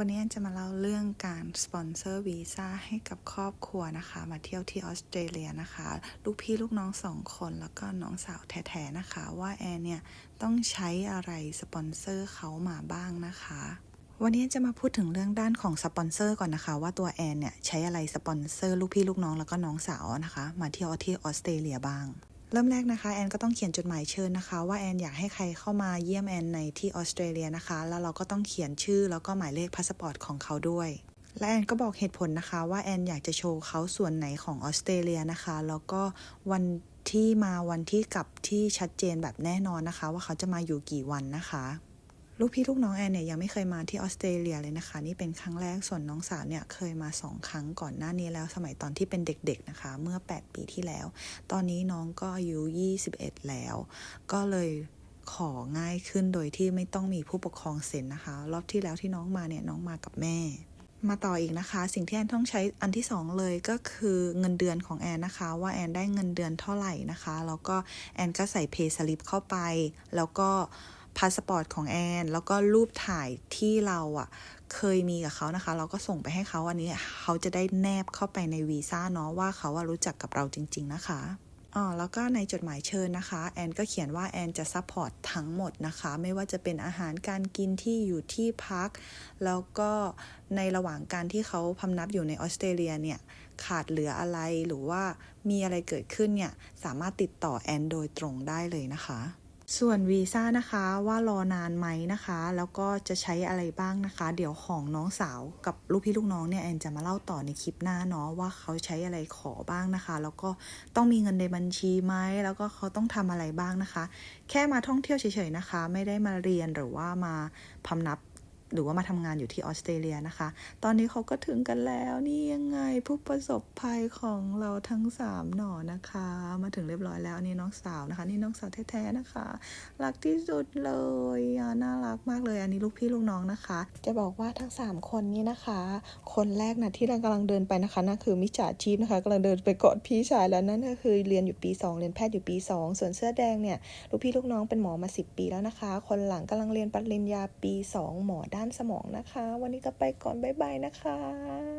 วันนี้จะมาเล่าเรื่องการสปอนเซอร์วีซ่าให้กับครอบครัวนะคะ มาเที่ยวที่ออสเตรเลียนะคะ ลูกพี่ลูกน้องสองคนแล้วก็น้องสาวแท้ๆนะคะ ว่าแอนเนี่ยต้องใช้อะไรสปอนเซอร์เขามาบ้างนะคะวันนี้จะมาพูดถึงเรื่องด้านของสปอนเซอร์ก่อนนะคะ ว่าตัวแอนเนี่ยใช้อะไรสปอนเซอร์ลูกพี่ลูกน้องแล้วก็น้องสาวนะคะ มาเที่ยวที่ออสเตรเลียบ้าง เริ่มแรกนะคะแอนก็ต้องเขียนจดหมายเชิญนะคะว่าแอนอยากให้ใครเข้ามาเยี่ยมแอนในที่ออสเตรเลียนะคะ แล้วเราก็ต้องเขียนชื่อแล้วก็หมายเลขพาสปอร์ตของเขาด้วย และแอนก็บอกเหตุผลนะคะ ว่าแอนอยากจะโชว์เขาส่วนไหนของออสเตรเลียนะคะ แล้วก็วันที่มาวันที่กลับที่ชัดเจนแบบแน่นอนนะคะ ว่าเขาจะมาอยู่กี่วันนะคะ ลูกพี่ลูกน้องแอนเนี่ยยังไม่เคยมาที่ออสเตรเลียเลยนะคะ นี่เป็นครั้งแรกส่วนน้องสาวเนี่ยเคยมาสองครั้งก่อนหน้านี้แล้วสมัยตอนที่เป็นเด็กๆนะคะ เมื่อ 8 ปีที่แล้ว ตอนนี้น้องก็อายุ 21 แล้ว ก็เลยของ่ายขึ้นโดยที่ไม่ต้องมีผู้ปกครองเซ็นนะคะ รอบที่แล้วที่น้องมาเนี่ยน้องมากับแม่มาต่ออีกนะคะ สิ่งที่แอนต้องใช้อันที่สองเลยก็คือเงินเดือนของแอนนะคะ ว่าแอนได้เงินเดือนเท่าไหร่นะคะ แล้วก็แอนก็ใส่เพย์สลิปเข้าไป แล้วก็ พาสปอร์ตของแอน แล้วก็รูปถ่ายที่เราอะ่ะเคยมีกับเขานะคะ เราก็ส่งไปให้เขาอันนี้เขาจะได้แนบเข้าไปในวีซ่าเนาะว่าเขาว่ารู้จักกับเราจริง ๆ นะคะอ๋อแล้วก็ในจดหมายเชิญนะคะ แอนก็เขียนว่าแอนจะซัพพอร์ตทั้งหมดนะคะ ไม่ว่าจะเป็นอาหารการกินที่อยู่ที่พัก แล้วก็ในระหว่างการที่เขาพำนับอยู่ในออสเตรเลียเนี่ย ขาดเหลืออะไรหรือว่ามีอะไรเกิดขึ้นเนี่ย สามารถติดต่อแอนโดยตรงได้เลยนะคะ ส่วนวีซ่านะคะว่ารอนานไหมนะคะ แล้วก็จะใช้อะไรบ้างนะคะ เดี๋ยวของน้องสาวกับลูกพี่ลูกน้องเนี่ยแอนจะมาเล่าต่อในคลิปหน้าเนาะว่าเขาใช้อะไรขอบ้างนะคะ แล้วก็ต้องมีเงินในบัญชีไหมแล้วก็เขาต้องทำอะไรบ้างนะคะ แค่มาท่องเที่ยวเฉยๆนะคะ ไม่ได้มาเรียนหรือว่ามาพำนับ หรือว่ามาทำงานอยู่ที่ออสเตรเลียนะคะ ตอนนี้เขาก็ถึงกันแล้วนี่ยังไงผู้ประสบภัยของเราทั้งสามหน่อนะคะ มาถึงเรียบร้อยแล้วอันนี่น้องสาวนะคะ นี่น้องสาวแท้ๆนะคะ รักที่สุดเลยน่ารักมากเลยอันนี้ลูกพี่ลูกน้องนะคะ จะบอกว่าทั้ง3คนนี้นะคะ คนแรกนะที่เรากำลังเดินไปนะคะนั่นคือมิจฉาชีพนะคะกำลังเดินไปกอดพี่ชายแล้วนั่นก็คือเรียนอยู่ปี 2 เรียนแพทย์อยู่ปี 2 ส่วนเสื้อแดงเนี่ยลูกพี่ลูกน้องเป็นหมอมา 10 ปีแล้วนะคะ คนหลังกำลังเรียนปริญญาปี 2 หมอได้ด้านสมองนะคะ วันนี้ก็ไปก่อนบ๊ายบายนะคะ